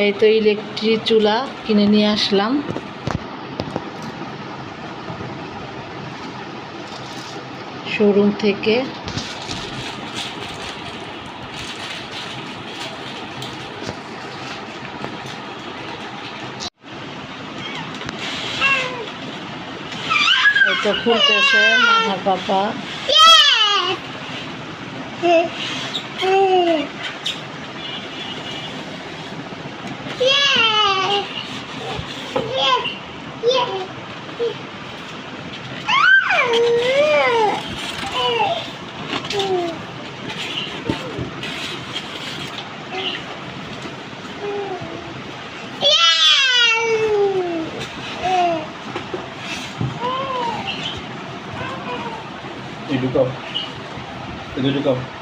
এই তো ইলেকট্রিক চুলা কিনে নিয়ে আসলাম। শোরুম থেকে। তো খুলতেছে মাথার পাপা। Tidur kau. Tidur kau.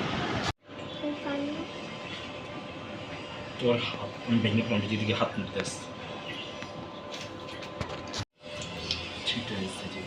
তোর হাত আমি ভেঙে পড়ি দিদিকে হাত নিতে আসছি ছিটে এসছে যে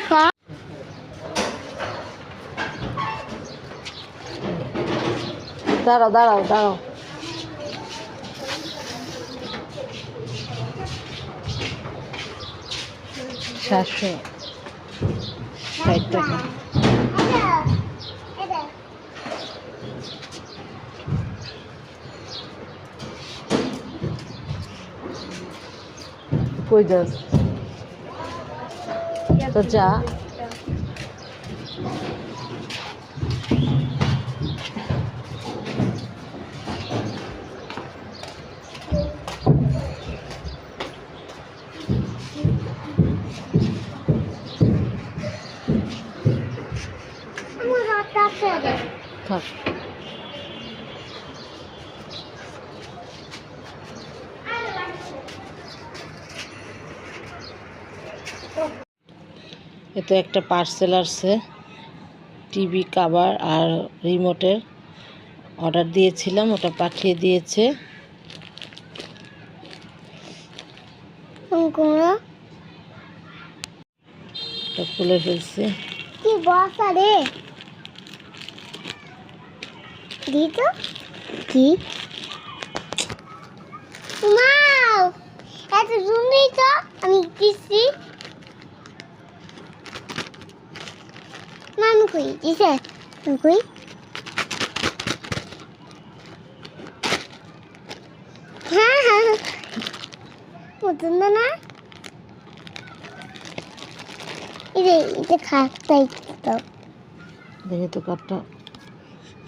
দেখো দাঁড়াও দাঁড়াও দাঁড়াও। সাতশো ষাট টাকা। তো যা থাক এ তো একটা পার্সেল আসছে টিভি কাভার আর রিমোটের অর্ডার দিয়েছিলাম ওটা পাঠিয়ে দিয়েছে। খুলে ফেলছে। কি বসা রে? দিই তো কি এত জুম নেই তো। আমি দিচ্ছি। মামি কই দিছে কই হ্যাঁ হ্যাঁ, হ্যাঁ। পছন্দ না। এটা এটা খাটটা একটু দেখে তো কাঠটা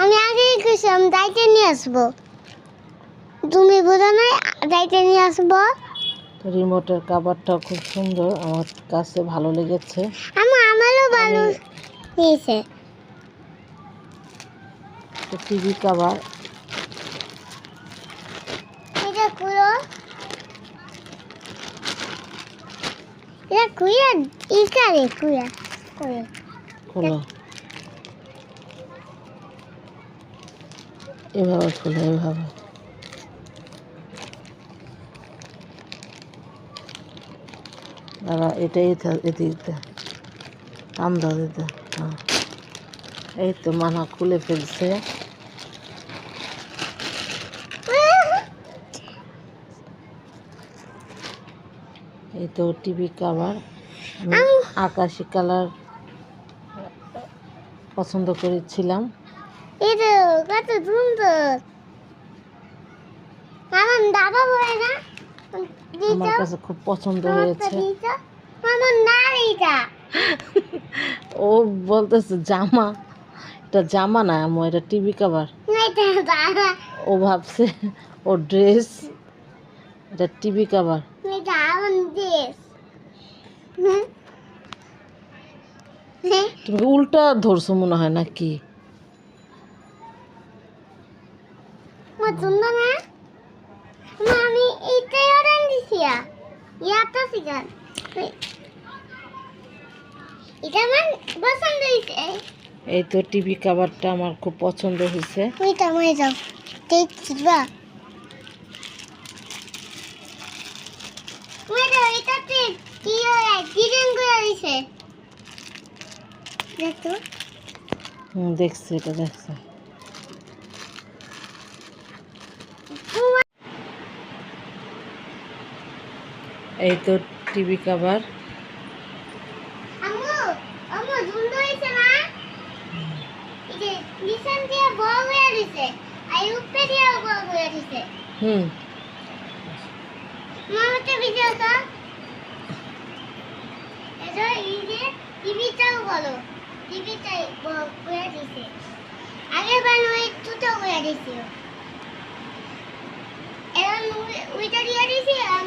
আমি আগে গেছিলাম দায়িত্ব নিয়ে আসব। তুমি বোঝো না দায়িত্ব নিয়ে আসব? রিমোটের কাভারটাও খুব সুন্দর আমার কাছে ভালো লেগেছে। আমার আমারও ভালো আমি- নিয়েছে টিভি কাভার এটা খুলো। এটা খুলে ইকারে করে খোলো। এভাবে খোলো এভাবে। দাঁড়া এটাই দিতে টান দাও দিতে হ্যাঁ। এই তো মানা খুলে ফেলছে। এই তো টিভি কাভার। আকাশি কালার পছন্দ করেছিলাম। কত সুন্দর আমার দাদা বলে না? আমার কাছে খুব পছন্দ হয়েছে। আমার না এইটা ও বলতেছে জামা। এটা জামা না আমো এটা টিভি কাভার এটা ও ভাবছে ও ড্রেস এটা টিভি কাভার এটা আমার তুমি উল্টা ধরছো মনে হয় নাকি আমার সুন্দর না মা, আমি এইটাই অর্ডার দিছি সিগান এটা আমার পছন্দ হয়েছে। এই তো টিভি কাভারটা আমার খুব পছন্দ হয়েছে। ওইটা মই যাও দেখছি বা। ওইটা এটাতে কি হয়? ডিজাইন করে দিছে দেখো। হুম দেখছি এটা দেখছি এই তো টিভি কাভার আম্মু আম্মু সুন্দর হয়েছে না এই যে নিশান দিয়ে বড় হয়ে দিছে আর উপরে হুম। তো। এই যে টিভিটাও বলো। টিভিটাই বড় দিছে আগে বার ওই ছোট করে দিছিল এখন ওই- ওইটা দিয়ে দিছি আর